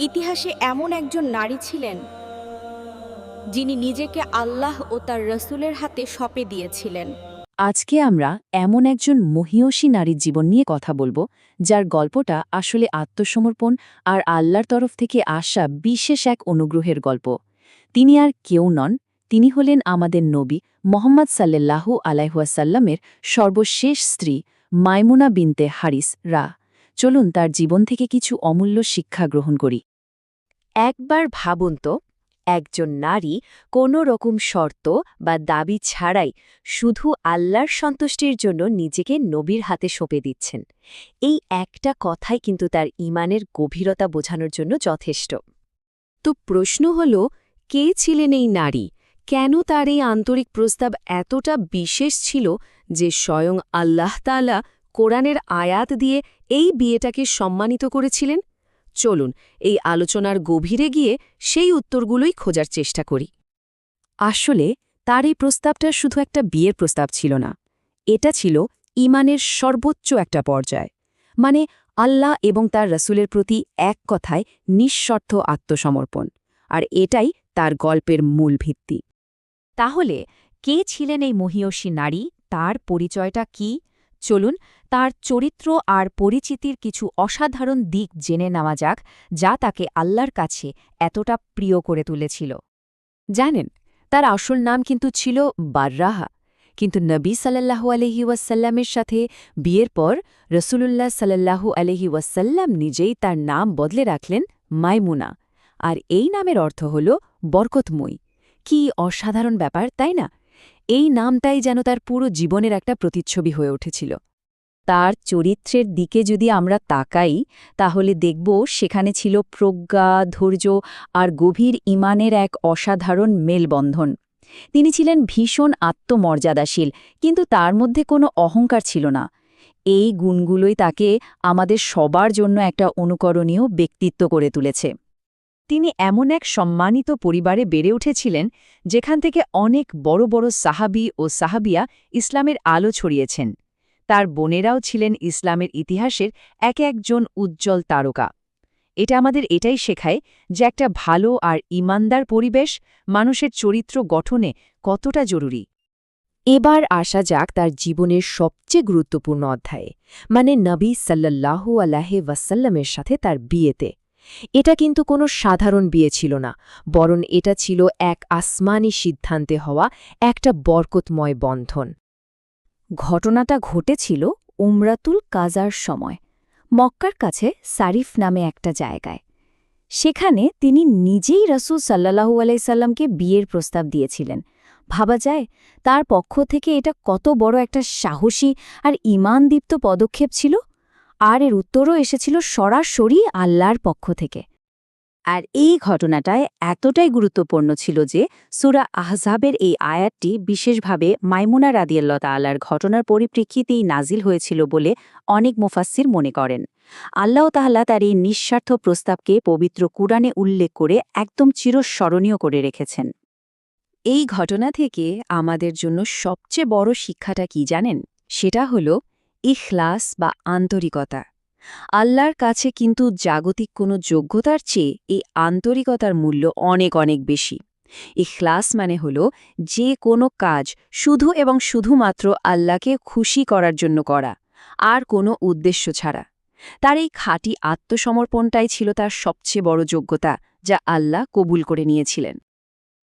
ইতিহাসে এমন একজন নারী ছিলেন, যিনি নিজেকে আল্লাহ ও তার রসুলের হাতে সপে দিয়েছিলেন। আজকে আমরা এমন একজন মহিয়সী নারীর জীবন নিয়ে কথা বলব, যার গল্পটা আসলে আত্মসমর্পণ আর আল্লাহর তরফ থেকে আসা বিশেষ এক অনুগ্রহের গল্প। তিনি আর কেউ নন, তিনি হলেন আমাদের নবী মোহাম্মদ সাল্লাল্লাহু আলাইহুয়াসাল্লামের সর্বশেষ স্ত্রী, মাইমুনা বিনতে হারিস রা। চলুন তার জীবন থেকে কিছু অমূল্য শিক্ষা গ্রহণ করি। একবার ভাবুন তো, একজন নারী কোনো রকম শর্ত বা দাবি ছাড়াই শুধু আল্লাহর সন্তুষ্টির জন্য নিজেকে নবীর হাতে সঁপে দিচ্ছেন। এই একটা কথাই কিন্তু তার ইমানের গভীরতা বোঝানোর জন্য যথেষ্ট। তো প্রশ্ন হল, কে ছিলেন এই নারী? কেন তার এই আন্তরিক প্রস্তাব এতটা বিশেষ ছিল যে স্বয়ং আল্লাহ তাআলা কোরআনের আয়াত দিয়ে এই বিয়েটাকে সম্মানিত করেছিলেন? চলুন, এই আলোচনার গভীরে গিয়ে সেই উত্তরগুলোই খোঁজার চেষ্টা করি। আসলে, তার এই প্রস্তাবটা শুধু একটা বিয়ের প্রস্তাব ছিল না। এটা ছিল ইমানের সর্বোচ্চ একটা পর্যায়। মানে আল্লাহ এবং তার রসুলের প্রতি এক কথায় নিঃস্বার্থ আত্মসমর্পণ। আর এটাই তার গল্পের মূল ভিত্তি। তাহলে, কে ছিলেন এই মহিয়সী নারী? তার পরিচয়টা কি? চলুন, তার চরিত্র আর পরিচিতির কিছু অসাধারণ দিক জেনে নেওয়া যাক, যা তাকে আল্লাহর কাছে এতটা প্রিয় করে তুলেছিল। জানেন, তার আসল নাম কিন্তু ছিল বাররাহা, কিন্তু নবী সাল্লাল্লাহু আলহি ওয়াসাল্লামের সাথে বিয়ের পর রসুলুল্লাহ সাল্লাল্লাহু আলহি ওয়াসাল্লাম নিজেই তার নাম বদলে রাখলেন মাইমুনা, আর এই নামের অর্থ হল বরকতময়ী। কি অসাধারণ ব্যাপার, তাই না? এই নামটাই যেন তার পুরো জীবনের একটা প্রতিচ্ছবি হয়ে উঠেছিল। তার চরিত্রের দিকে যদি আমরা তাকাই, তাহলে দেখব সেখানে ছিল প্রজ্ঞা, ধৈর্য আর গভীর ইমানের এক অসাধারণ মেলবন্ধন। তিনি ছিলেন ভীষণ আত্মমর্যাদাশীল, কিন্তু তার মধ্যে কোনো অহংকার ছিল না। এই গুণগুলোই তাকে আমাদের সবার জন্য একটা অনুকরণীয় ব্যক্তিত্ব করে তুলেছে। তিনি এমন এক সম্মানিত পরিবারে বেড়ে উঠেছিলেন, যেখান থেকে অনেক বড় বড় সাহাবি ও সাহাবিয়া ইসলামের আলো ছড়িয়েছেন। তার বোনেরাও ছিলেন ইসলামের ইতিহাসের এক একজন উজ্জ্বল তারকা। এটা আমাদের এটাই শেখায় যে একটা ভালো আর ইমানদার পরিবেশ মানুষের চরিত্র গঠনে কতটা জরুরি। এবার আসা যাক তার জীবনের সবচেয়ে গুরুত্বপূর্ণ অধ্যায়ে। মানে নবী সাল্লাল্লাহু আলাহে ওয়াসাল্লামের সাথে তার বিয়েতে। এটা কিন্তু কোনো সাধারণ বিয়ে ছিল না, বরং এটা ছিল এক আসমানি সিদ্ধান্তে হওয়া একটা বরকতময় বন্ধন। ঘটনাটা ঘটেছিল উমরাতুল কাজার সময়, মক্কার কাছে সারিফ নামে একটা জায়গায়। সেখানে তিনি নিজেই রসুল সাল্লাহু আলাইসাল্লামকে বিয়ের প্রস্তাব দিয়েছিলেন। ভাবা যায়, তার পক্ষ থেকে এটা কত বড় একটা সাহসী আর ইমানদীপ্ত পদক্ষেপ ছিল। আর এর উত্তরও এসেছিল সরাসরি আল্লাহর পক্ষ থেকে। আর এই ঘটনাটায় এতটাই গুরুত্বপূর্ণ ছিল যে, সুরা আহজাবের এই আয়াতটি বিশেষভাবে মাইমুনা রাদিয়াল্লা তাল্লার ঘটনার পরিপ্রেক্ষিতেই নাজিল হয়েছিল বলে অনেক মুফাসির মনে করেন। আল্লাহ তাহলা তার এই নিঃস্বার্থ প্রস্তাবকে পবিত্র কুরআনে উল্লেখ করে একদম চিরস্মরণীয় করে রেখেছেন। এই ঘটনা থেকে আমাদের জন্য সবচেয়ে বড় শিক্ষাটা কি জানেন? সেটা হল ইখলাস বা আন্তরিকতা। আল্লাহর কাছে কিন্তু জাগতিক কোনো যোগ্যতার চেয়ে এই আন্তরিকতার মূল্য অনেক অনেক বেশি। ইখলাস মানে হল যে কোনো কাজ শুধু এবং শুধুমাত্র আল্লাহকে খুশি করার জন্য করা, আর কোনো উদ্দেশ্য ছাড়া। তার এই খাঁটি আত্মসমর্পণটাই ছিল তার সবচেয়ে বড় যোগ্যতা, যা আল্লাহ কবুল করে নিয়েছিলেন।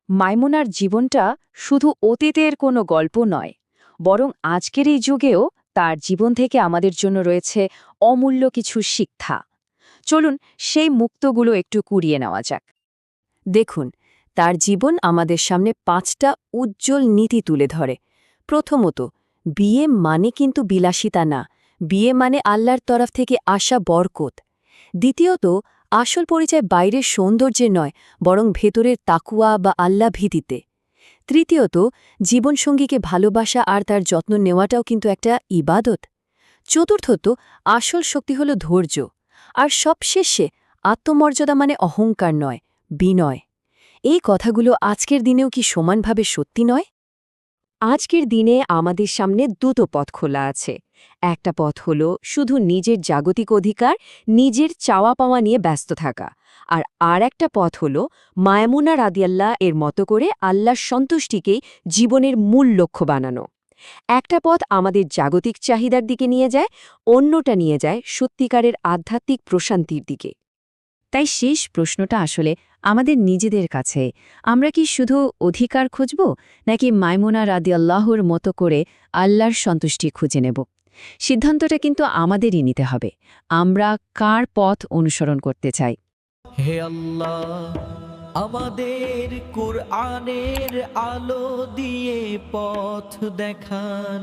মাইমুনার জীবনটা শুধু অতীতের কোনো গল্প নয়, বরং আজকের এই যুগেও তার জীবন থেকে আমাদের জন্য রয়েছে অমূল্য কিছু শিক্ষা। চলুন সেই মুক্তগুলো একটু কুড়িয়ে নেওয়া যাক। দেখুন, তার জীবন আমাদের সামনে পাঁচটা উজ্জ্বল নীতি তুলে ধরে। প্রথমত, বিয়ে মানে কিন্তু বিলাসিতা না। বিয়ে মানে আল্লাহর তরফ থেকে আসা বরকত। দ্বিতীয়ত, আসল পরিচয় বাইরের সৌন্দর্যে নয়, বরং ভেতরের তাকুয়া বা আল্লাহ ভীতিতে তৃতীয়ত, জীবনসঙ্গীকে ভালোবাসা আর তার যত্ন নেওয়াটাও কিন্তু একটা ইবাদত। চতুর্থত, আসল শক্তি হল ধৈর্য। আর সবশেষে, আত্মমর্যাদা মানে অহংকার নয়, বিনয়। এই কথাগুলো আজকের দিনেও কি সমানভাবে সত্যি নয়? আজকের দিনে আমাদের সামনে দুটো পথ খোলা আছে। একটা পথ হলো শুধু নিজের জাগতিক অধিকার, নিজের চাওয়া পাওয়া নিয়ে ব্যস্ত থাকা। আর আর একটা পথ হলো মায়ামুনা রাদিয়াল্লাহ এর মতো করে আল্লাহর সন্তুষ্টিকেই জীবনের মূল লক্ষ্য বানানো। একটা পথ আমাদের জাগতিক চাহিদার দিকে নিয়ে যায়, অন্যটা নিয়ে যায় সত্যিকারের আধ্যাত্মিক প্রশান্তির দিকে। তাই শেষ প্রশ্নটা আসলে আমাদের নিজেদের কাছে। আমরা কি শুধু অধিকার খুঁজব, নাকি মাইমুনা রাদি আল্লাহর মতো করে আল্লাহর সন্তুষ্টি খুঁজে নেব? সিদ্ধান্তটা কিন্তু আমাদেরই নিতে হবে। আমরা কার পথ অনুসরণ করতে চাই? হে আল্লাহ আমাদের কুরআনের আলো দিয়ে পথ দেখান।